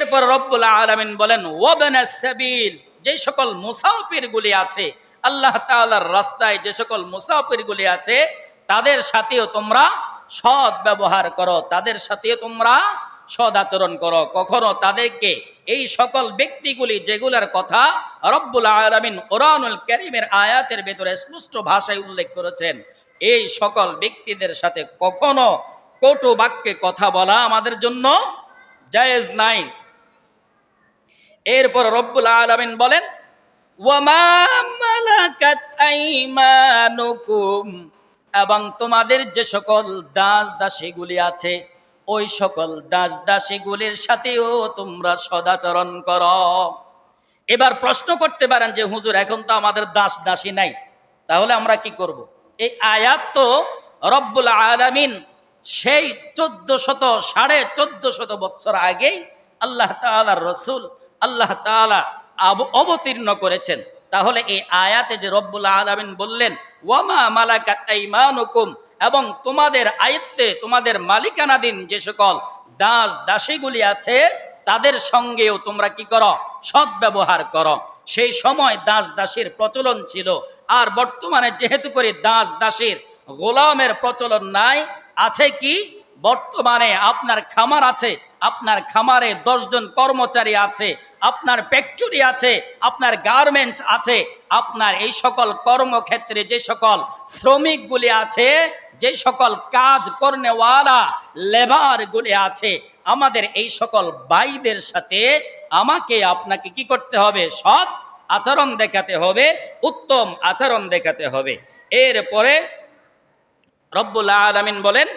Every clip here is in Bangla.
এরপর রব্বুল আলমিন বলেন ওবেনাসবিল যে সকল মুসাফির গুলি আছে, আল্লাহ তাআলার রাস্তায় যে সকল মুসাফির গুলি আছে, তাদের সাথেও তোমরা সৎ ব্যবহার করো, তাদের সাথেও তোমরা সদ আচরণ করো। কখনো তাদেরকে এই সকল ব্যক্তিগুলি যেগুলার কথা রব্বুল আলমিন ওরানুল করিমের আয়াতের ভেতরে স্পষ্ট ভাষায় উল্লেখ করেছেন, এই সকল ব্যক্তিদের সাথে কখনো কটু বাক্যে কথা বলা আমাদের জন্য জায়েজ নাই। এরপর রব্বুল আলমিন বলেন এবং তোমাদের যে সকল দাস দাসীগুলি আছে, ওই সকল দাস দাসীগুলির সাথেও তোমরা সদাচরণ কর এবার প্রশ্ন করতে পারেন যে, হুজুর, এখন তো আমাদের দাস দাসী নাই, তাহলে আমরা কি করব। এই আয়াত তো রব্বুল আলামিন সেই চোদ্দ শত সাড়ে চোদ্দ শত বৎসর আগেই আল্লাহ তালার রসুল আল্লাহ তালা অবতীর্ণ করেছেন। তাহলে এই আয়াতে যে রব্বুল আলামিন বললেন, ওয়ামা মালাকাত এবং তোমাদের আয়ত্তে তোমাদের মালিকানাধীন যে সকল দাস দাসীগুলি আছে, তাদের সঙ্গেও তোমরা কি করো? সৎ ব্যবহার করো। সেই সময় দাস দাসীর প্রচলন ছিল, আর বর্তমানে যেহেতু করে দাস দাসীর গোলামের প্রচলন নাই, আছে কি? বর্তমানে আপনার খামার আছে, আপনার খামারে দশজন কর্মচারী আছে, আপনার ফ্যাক্টরি আছে, আপনার গার্মেন্টস আছে, আপনার এই সকল কর্মক্ষেত্রে যে সকল শ্রমিকগুলি আছে, যে সকল কাজ করনেওয়ালা লেবারগুলি আছে, আমাদের এই সকল ভাইদের সাথে আমাকে আপনাকে কি করতে হবে? সৎ আচরণ দেখাতে হবে, উত্তম আচরণ দেখাতে হবে। এরপরে রব্বুল আলমিন বলেন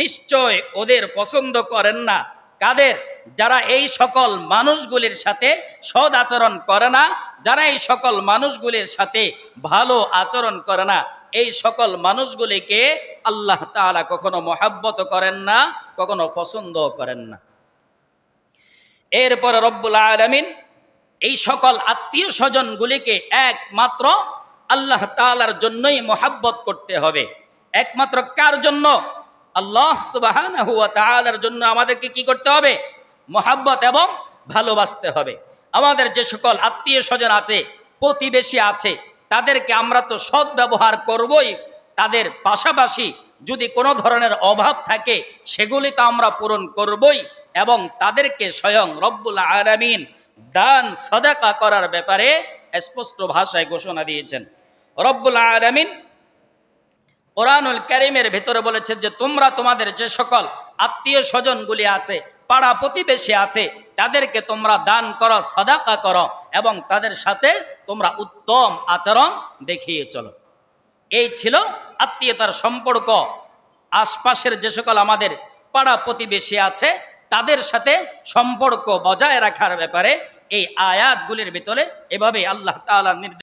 নিশ্চয় ওদের পছন্দ করেন না। কাদের? যারা এই সকল মানুষগুলির সাথে সদ আচরণ করে না, যারা এই সকল মানুষগুলির সাথে ভালো আচরণ করে না, এই সকল মানুষগুলিকে আল্লাহ তাআলা কখনো মহাব্বত করেন না, কখনো পছন্দ করেন না। এরপরে রব্বুল আলমিন এই সকল আত্মীয় স্বজনগুলিকে একমাত্র আল্লাহ তালার জন্যই মোহাব্বত করতে হবে। একমাত্র কার জন্য? আল্লাহ তালার জন্য আমাদেরকে কি করতে হবে? মোহাব্বত এবং ভালোবাসতে হবে। আমাদের যে সকল আত্মীয় স্বজন আছে, প্রতিবেশী আছে, তাদেরকে আমরা তো সৎ ব্যবহার করবই। তাদের পাশাপাশি যদি কোনো ধরনের অভাব থাকে, সেগুলি তো আমরা পূরণ করবই এবং তাদেরকে স্বয়ং রব্বুল আলামিন দান, সদাকা করার ব্যাপারে স্পষ্ট ভাষায় ঘোষণা দিয়েছেন। রব্বুল আলামিন কোরআনুল করিমের ভেতরে বলেছেন যে তোমরা তোমাদের যে সকল আত্মীয় স্বজনগুলি আছে, পাড়া প্রতিবেশী আছে, তাদেরকে তোমরা দান করো, সদাকা করো এবং তাদের সাথে তোমরা উত্তম আচরণ দেখিয়ে চলো। এই ছিল আত্মীয়তার সম্পর্ক। আশপাশের যে সকল আমাদের পাড়া প্রতিবেশী আছে, তাদের সাথে সম্পর্ক বজায় রাখার ব্যাপারে এই আয়াতগুলির ভিতরে এভাবে আল্লাহ তাআলা নির্দেশ